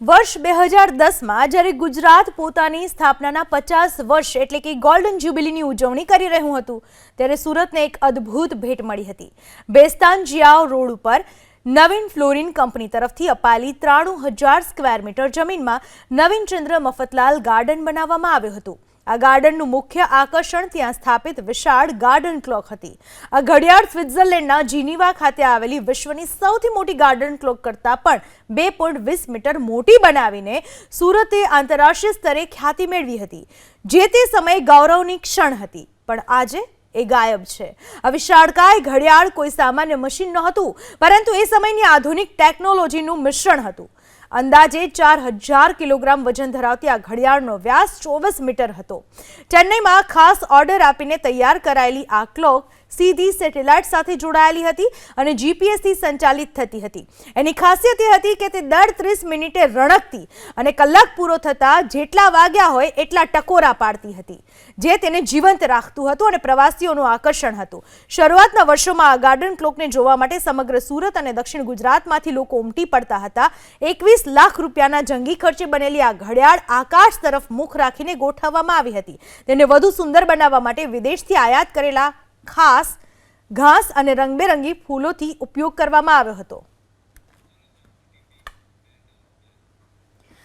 વર્ષ બે હજાર દસમાં જ્યારે ગુજરાત પોતાની સ્થાપનાના પચાસ વર્ષ એટલે કે ગોલ્ડન જ્યુબિલીની ઉજવણી કરી રહ્યું હતું, ત્યારે સુરતને એક અદ્ભુત ભેટ મળી હતી. બેસ્તાન જિયાઓ રોડ ઉપર નવીન ફ્લોરિન કંપની તરફથી અપાયેલી ત્રાણું હજાર સ્ક્વેર મીટર જમીનમાં નવીનચંદ્ર મફતલાલ ગાર્ડન બનાવવામાં આવ્યું હતું. આ ગાર્ડનનું મુખ્ય આકર્ષણ ત્યાં સ્થાપિત વિશાળ ગાર્ડન ક્લોક હતી. આ ઘડિયાળ સ્વિટ્ઝરલેન્ડના જીનીવા ખાતે આવેલી વિશ્વની સૌથી મોટી ગાર્ડન ક્લોક કરતાં પણ બે પોઈન્ટ વીસ મીટર મોટી બનાવીને સુરતે આંતરરાષ્ટ્રીય સ્તરે ખ્યાતિ મેળવી હતી. જે તે સમયે ગૌરવની ક્ષણ હતી, પણ આજે એ ગાયબ છે. આ વિશાળકાય ઘડિયાળ કોઈ સામાન્ય મશીન નહોતું, પરંતુ એ સમયની આધુનિક ટેકનોલોજીનું મિશ્રણ હતું. અંદાજે ચાર હજાર કિલોગ્રામ વજન ધરાવતી આ ઘડિયાળનો વ્યાસ ચોવીસ મીટર હતો. ચેન્નઈમાં ખાસ ઓર્ડર આપીને તૈયાર કરાયેલી આ ક્લોક સીધી સેટેલાઇટ સાથે જોડાયેલી હતી અને જીપીએસથી સંચાલિત થતી હતી. એની ખાસિયત એ હતી કે તે દર ત્રીસ મિનિટે રણકતી અને કલાક પૂરો થતાં જેટલા વાગ્યા હોય એટલા ટકોરા પાડતી હતી, જે તેને જીવંત રાખતું હતું અને પ્રવાસીઓનું આકર્ષણ હતું. શરૂઆતના વર્ષોમાં આ ગાર્ડન ક્લોકને જોવા માટે સમગ્ર સુરત અને દક્ષિણ ગુજરાતમાંથી લોકો ઉમટી પડતા હતા. એકવીસ લાખ રૂપિયાના જંગી ખર્ચે બનેલી આ ઘડિયાળ આકાશ તરફ મુખ રાખીને ગોઠવવામાં આવી હતી. તેને વધુ સુંદર બનાવવા માટે વિદેશથી આયાત કરેલા ખાસ ઘાસ અને રંગબેરંગી ફૂલોથી ઉપયોગ કરવામાં આવ્યો હતો.